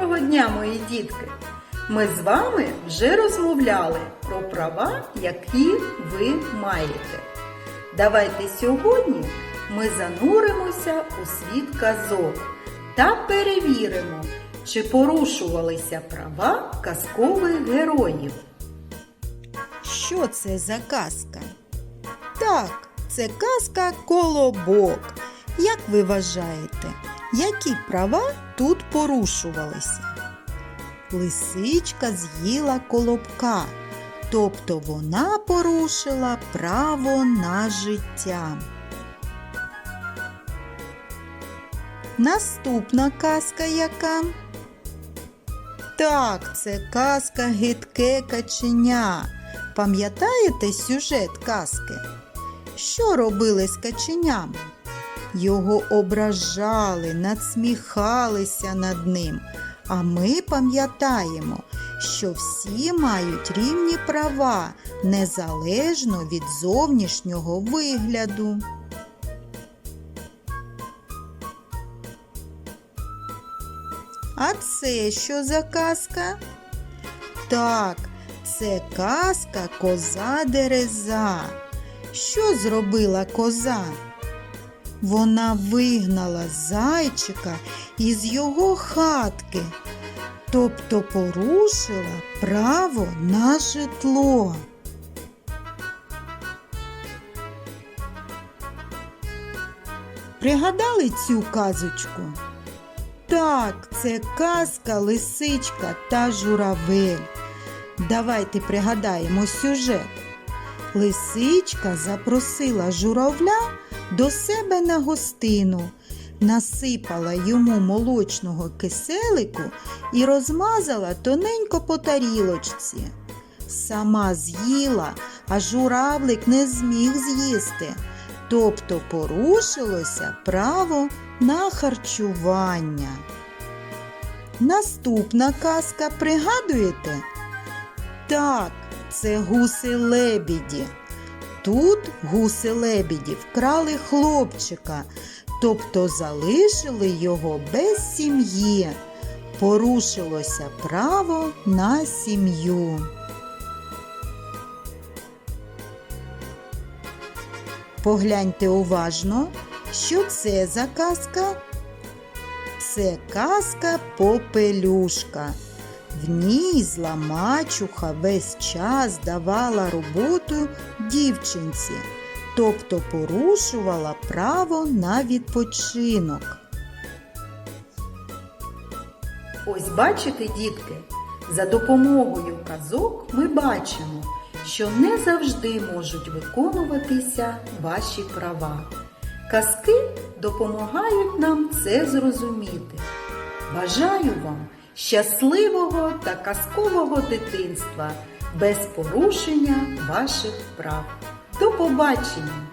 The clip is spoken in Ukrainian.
Доброго дня, мої дітки! Ми з вами вже розмовляли про права, які ви маєте. Давайте сьогодні ми зануримося у світ казок та перевіримо, чи порушувалися права казкових героїв. Що це за казка? Так, це казка Колобок. Як ви вважаєте, які права тут порушувалися? Лисичка з'їла колобка, тобто вона порушила право на життя. Наступна казка яка? Так, це казка гидке каченя. Пам'ятаєте сюжет казки? Що робили з каченям? Його ображали, надсміхалися над ним. А ми пам'ятаємо, що всі мають рівні права незалежно від зовнішнього вигляду. А це що за казка? Так, це казка коза дереза. Що зробила коза? Вона вигнала зайчика із його хатки, тобто порушила право на житло. Пригадали цю казочку? Так, це казка, лисичка та журавель. Давайте пригадаємо сюжет. Лисичка запросила журавля до себе на гостину, насипала йому молочного киселику і розмазала тоненько по тарілочці. Сама з'їла, а журавлик не зміг з'їсти, тобто порушилося право на харчування. Наступна казка пригадуєте? Так, це гуси лебіді. Тут гуси лебіді вкрали хлопчика, тобто залишили його без сім'ї. Порушилося право на сім'ю. Погляньте уважно, що це за казка? Це казка Попелюшка. В ній зла мачуха весь час давала роботу дівчинці, тобто порушувала право на відпочинок. Ось бачите, дітки, за допомогою казок ми бачимо, що не завжди можуть виконуватися ваші права. Казки допомагають нам це зрозуміти. Бажаю вам щасливого та казкового дитинства без порушення ваших прав. До побачення!